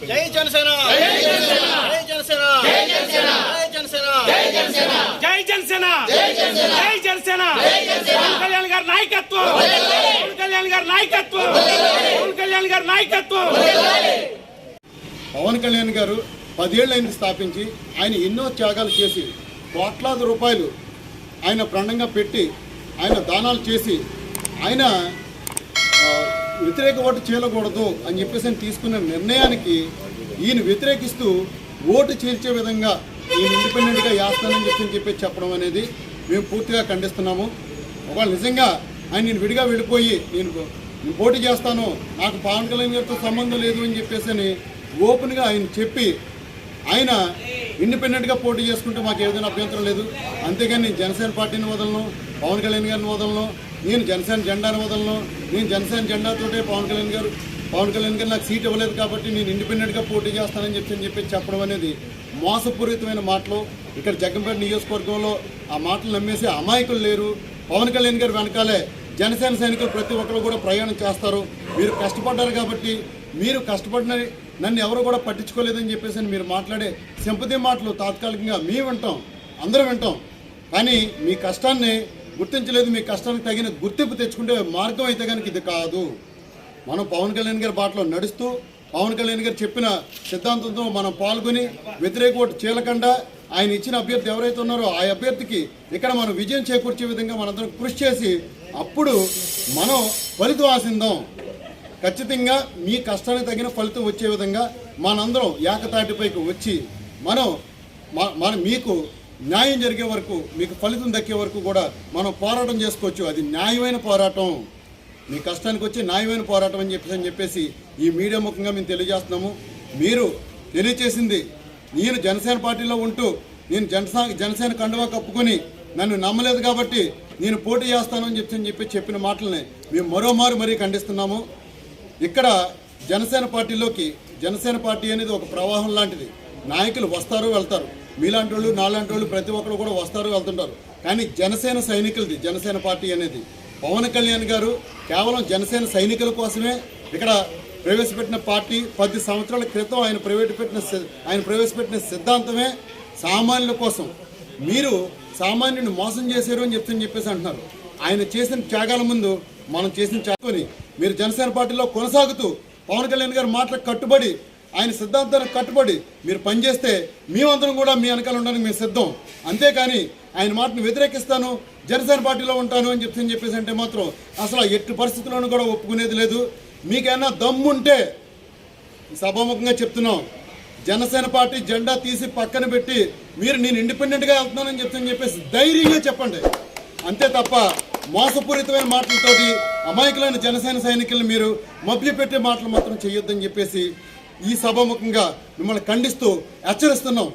జై జనసేన జై జనసేన జై జనసేన జై జనసేన జై జనసేన జై జనసేన జై జనసేన పవన్ కళ్యాణ్ గారి నాయకత్వం పవన్ కళ్యాణ్ గారి నాయకత్వం పవన్ కళ్యాణ్ గారి నాయకత్వం పవన్ కళ్యాణ్ గారు పదేళ్ళు అయింది స్థాపించి ఆయన ఎన్నో త్యాగాలు చేసి కోట్లాది రూపాయలు ఆయన ప్రణంగా పెట్టి ఆయన దానాలు చేసి ఆయన వ్యతిరేక ఓటు చేయకూడదు అని చెప్పేసి తీసుకున్న నిర్ణయానికి ఈయన వ్యతిరేకిస్తూ ఓటు చీల్చే విధంగా ఈయన ఇండిపెండెంట్గా వేస్తానని చెప్పి చెప్పి చెప్పడం అనేది మేము పూర్తిగా ఖండిస్తున్నాము. ఒకవేళ నిజంగా ఆయన నేను విడిగా వెళ్ళిపోయి నేను నేను పోటీ చేస్తాను నాకు పవన్ కళ్యాణ్ గారితో సంబంధం లేదు అని చెప్పేసి అని ఓపెన్గా ఆయన చెప్పి ఆయన ఇండిపెండెంట్గా పోటీ చేసుకుంటే మాకు ఏదైనా అభ్యంతరం లేదు. అంతేగాని నేను జనసేన పార్టీని వదలను పవన్ కళ్యాణ్ గారిని వదలను నేను జనసేన జెండాను వదలను నేను జనసేన జెండాతోటే పవన్ కళ్యాణ్ గారు పవన్ కళ్యాణ్ గారు నాకు సీట్ ఇవ్వలేదు కాబట్టి నేను ఇండిపెండెంట్గా పోటీ చేస్తానని చెప్పి అని చెప్పి చెప్పడం అనేది మోసపూరితమైన మాటలు. ఇక్కడ జగ్గంపేట నియోజకవర్గంలో ఆ మాటలు నమ్మేసి అమాయకులు లేరు. పవన్ కళ్యాణ్ గారు వెనకాలే జనసేన సైనికులు ప్రతి ఒక్కరు కూడా ప్రయాణం చేస్తారు. మీరు కష్టపడ్డారు కాబట్టి మీరు కష్టపడిన నన్ను ఎవరు కూడా పట్టించుకోలేదని చెప్పేసి అని మీరు మాట్లాడే సింపతి మాటలు తాత్కాలికంగా మేము వింటాం అందరూ వింటాం. కానీ మీ కష్టాన్ని గుర్తించలేదు మీ కష్టానికి తగిన గుర్తింపు తెచ్చుకుంటే మార్గం అయితే కనుక ఇది కాదు. మనం పవన్ కళ్యాణ్ గారి బాటలో నడుస్తూ పవన్ కళ్యాణ్ గారు చెప్పిన సిద్ధాంతంతో మనం పాల్గొని వ్యతిరేక ఓటు చీలకుండా ఆయన ఇచ్చిన అభ్యర్థి ఎవరైతే ఉన్నారో ఆ అభ్యర్థికి ఇక్కడ మనం విజయం చేకూర్చే విధంగా మనందరం కృషి చేసి అప్పుడు మనం ఫలితం ఆసిందాం ఖచ్చితంగా మీ కష్టానికి తగిన ఫలితం వచ్చే విధంగా మనందరం ఏకతాటిపైకి వచ్చి మనం మన మీకు న్యాయం జరిగే వరకు మీకు ఫలితం దక్కే వరకు కూడా మనం పోరాటం చేసుకోవచ్చు. అది న్యాయమైన పోరాటం. మీ కష్టానికి వచ్చి న్యాయమైన పోరాటం అని చెప్పేసి అని చెప్పేసి ఈ మీడియా ముఖంగా మేము తెలియజేస్తున్నాము. మీరు తెలియచేసింది నేను జనసేన పార్టీలో ఉంటూ నేను జనసా జనసేన కండువా కప్పుకొని నన్ను నమ్మలేదు కాబట్టి నేను పోటీ చేస్తానని చెప్పి అని చెప్పి చెప్పిన మాటల్ని మేము మరోమారు మరీ ఖండిస్తున్నాము. ఇక్కడ జనసేన పార్టీలోకి జనసేన పార్టీ అనేది ఒక ప్రవాహం లాంటిది. నాయకులు వస్తారు వెళ్తారు. మీలాంటి వాళ్ళు నాలాంటి వాళ్ళు ప్రతి ఒక్కరు కూడా వస్తారు వెళ్తుంటారు. కానీ జనసేన సైనికులది జనసేన పార్టీ అనేది. పవన్ కళ్యాణ్ గారు కేవలం జనసేన సైనికుల కోసమే ఇక్కడ ప్రవేశపెట్టిన పార్టీ. పది సంవత్సరాల క్రితం ఆయన ప్రవేశపెట్టిన పెట్టిన ఆయన ప్రవేశపెట్టిన సిద్ధాంతమే సామాన్యుల కోసం. మీరు సామాన్యుని మోసం చేశారు అని చెప్తుని చెప్పేసి అంటున్నారు. ఆయన చేసిన త్యాగాల ముందు మనం చేసిన త్యాగని మీరు జనసేన పార్టీలో కొనసాగుతూ పవన్ కళ్యాణ్ గారి మాటలకు కట్టుబడి ఆయన సిద్ధాంతానికి కట్టుబడి మీరు పనిచేస్తే మేమందరం కూడా మీ వెనకాల ఉండడానికి మేము సిద్ధం. అంతేకాని ఆయన మాటను వ్యతిరేకిస్తాను జనసేన పార్టీలో ఉంటాను అని చెప్తే చెప్పేసి అంటే మాత్రం అసలు ఎట్టి పరిస్థితుల్లోనూ కూడా ఒప్పుకునేది లేదు. మీకైనా దమ్ముంటే సభాముఖంగా చెప్తున్నాం. జనసేన పార్టీ జెండా తీసి పక్కన పెట్టి మీరు నేను ఇండిపెండెంట్గా వెళ్తున్నానని చెప్తాను చెప్పేసి ధైర్యంగా చెప్పండి. అంతే తప్ప మోసపూరితమైన మాటలతోటి అమాయకులైన జనసేన సైనికులను మీరు మభ్యపెట్టే మాటలు మాత్రం చేయొద్దని చెప్పేసి ఈ సభాముఖంగా మిమ్మల్ని ఖండిస్తూ హెచ్చరిస్తున్నాం.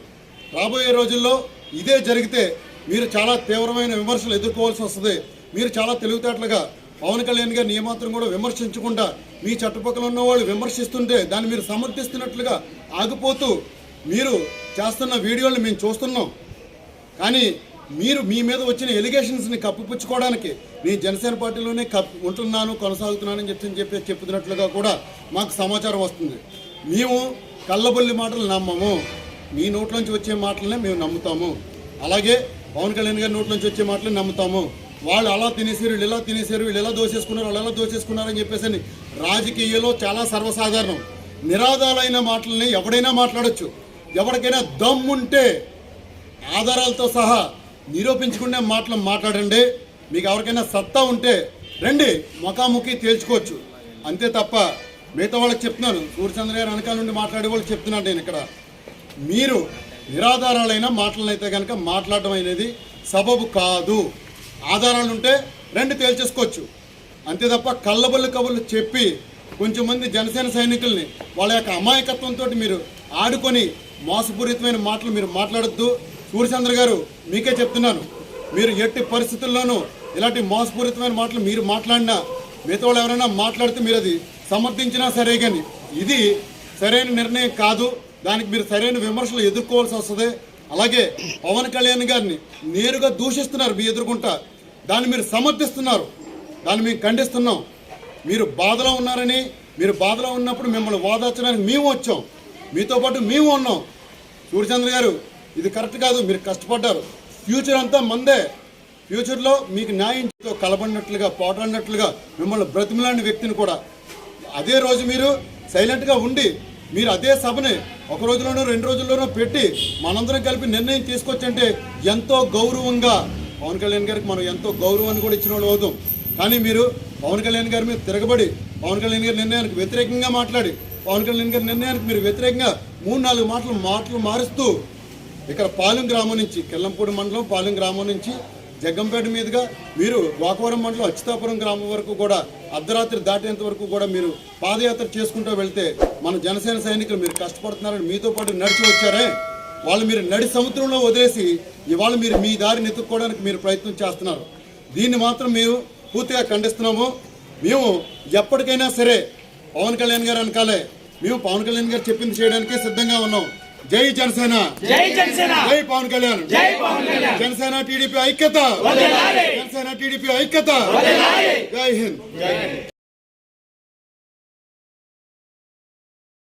రాబోయే రోజుల్లో ఇదే జరిగితే మీరు చాలా తీవ్రమైన విమర్శలు ఎదుర్కోవాల్సి వస్తుంది. మీరు చాలా తెలివితేటలుగా పవన్ కళ్యాణ్ గారిని ఏమాత్రం కూడా విమర్శించకుండా మీ చుట్టుపక్కల ఉన్న వాళ్ళు విమర్శిస్తుంటే దాన్ని మీరు సమర్థిస్తున్నట్లుగా ఆగిపోతూ మీరు చేస్తున్న వీడియోలను మేము చూస్తున్నాం. కానీ మీరు మీ మీద వచ్చిన ఎలిగేషన్స్ని కప్పిపుచ్చుకోవడానికి నేను జనసేన పార్టీలోనే కప్ ఉంటున్నాను కొనసాగుతున్నానని చెప్పి చెప్పి చెప్తున్నట్లుగా కూడా మాకు సమాచారం వస్తుంది. మేము కళ్ళబొల్లి మాటలు నమ్మము. మీ నోట్లోంచి వచ్చే మాటలనే మేము నమ్ముతాము. అలాగే పవన్ కళ్యాణ్ గారి నోట్లోంచి వచ్చే మాటలు నమ్ముతాము. వాళ్ళు అలా తినేసారు వీళ్ళు ఇలా తినేసారు వీళ్ళు ఎలా దోషేసుకున్నారు వాళ్ళు ఎలా దోసేసుకున్నారు అని చెప్పేసి అని రాజకీయాల్లో చాలా సర్వసాధారణం. నిరాధారైన మాటలని ఎవడైనా మాట్లాడొచ్చు. ఎవరికైనా దమ్ముంటే ఆధారాలతో సహా నిరూపించుకునే మాటలు మాట్లాడండి. మీకు ఎవరికైనా సత్తా ఉంటే రండి ముఖాముఖి తేల్చుకోవచ్చు. అంతే తప్ప మిగతా వాళ్ళకి చెప్తున్నాను. సూర్యచంద్ర గారు వెనకాల నుండి మాట్లాడే వాళ్ళకి చెప్తున్నాను నేను ఇక్కడ. మీరు నిరాధారాలైన మాటలనైతే కనుక మాట్లాడడం అనేది సబబు కాదు. ఆధారాలు ఉంటే రెండు తేల్చేసుకోవచ్చు. అంతే తప్ప కళ్ళబొల్లి కబుర్లు చెప్పి కొంచెం మంది జనసేన సైనికుల్ని వాళ్ళ యొక్క అమాయకత్వంతో మీరు ఆడుకొని మోసపూరితమైన మాటలు మీరు మాట్లాడద్దు. సూర్యచంద్ర గారు మీకే చెప్తున్నాను. మీరు ఎట్టి పరిస్థితుల్లోనూ ఇలాంటి మోసపూరితమైన మాటలు మీరు మాట్లాడినా మిగతా వాళ్ళు ఎవరైనా మాట్లాడితే మీరు అది సమర్థించినా సరే కానీ ఇది సరైన నిర్ణయం కాదు. దానికి మీరు సరైన విమర్శలు ఎదుర్కోవాల్సి వస్తుంది. అలాగే పవన్ కళ్యాణ్ గారిని నేరుగా దూషిస్తున్నారు మీ ఎదుర్కొంటా. దాన్ని మీరు సమర్థిస్తున్నారు. దాన్ని మేము ఖండిస్తున్నాం. మీరు బాధలో ఉన్నారని మీరు బాధలో ఉన్నప్పుడు మిమ్మల్ని వాదార్చడానికి మేము వచ్చాం. మీతో పాటు మేము ఉన్నాం. సూర్యచంద్ర గారు ఇది కరెక్ట్ కాదు మీరు కష్టపడ్డారు. ఫ్యూచర్ అంతా మందే. ఫ్యూచర్లో మీకు న్యాయం కలబడినట్లుగా పోటాడినట్లుగా మిమ్మల్ని బ్రతిమలాంటి వ్యక్తిని కూడా అదే రోజు మీరు సైలెంట్గా ఉండి మీరు అదే సభని ఒక రోజులోనూ రెండు రోజుల్లోనూ పెట్టి మనందరం కలిపి నిర్ణయం తీసుకొచ్చంటే ఎంతో గౌరవంగా పవన్ కళ్యాణ్ గారికి మనం ఎంతో గౌరవాన్ని కూడా ఇచ్చిన వాళ్ళు అవుతాం. కానీ మీరు పవన్ కళ్యాణ్ గారి మీద తిరగబడి పవన్ కళ్యాణ్ గారి నిర్ణయానికి వ్యతిరేకంగా మాట్లాడి పవన్ కళ్యాణ్ గారి నిర్ణయానికి మీరు వ్యతిరేకంగా మూడు నాలుగు మాటలు మాటలు మారుస్తూ ఇక్కడ పాలెం గ్రామం నుంచి కెల్లంపూడి మండలం పాలెం గ్రామం నుంచి జగ్గంపేట మీదుగా మీరు వాకవరం మండలం అచ్యుతాపురం గ్రామం వరకు కూడా అర్ధరాత్రి దాటేంత వరకు కూడా మీరు పాదయాత్ర చేసుకుంటూ వెళ్తే మన జనసేన సైనికులు మీరు కష్టపడుతున్నారని మీతో పాటు నడిచి వచ్చారే. వాళ్ళు మీరు నడి సముద్రంలో వదిలేసి ఇవాళ మీరు మీ దారిని ఎత్తుక్కోవడానికి మీరు ప్రయత్నం చేస్తున్నారు. దీన్ని మాత్రం మేము పూర్తిగా ఖండిస్తున్నాము. మేము ఎప్పటికైనా సరే పవన్ కళ్యాణ్ గారు అనకాలే మేము పవన్ కళ్యాణ్ గారు చెప్పింది చేయడానికే సిద్ధంగా ఉన్నాం. జై జనసేన జై జనసేన జై పవన్ కళ్యాణ్ జై పవన్ కళ్యాణ్ జనసేన టీడీపీ ఐక్యత వదలాలి జనసేన టీడీపీ ఐక్యత వదలాలి జై హింద్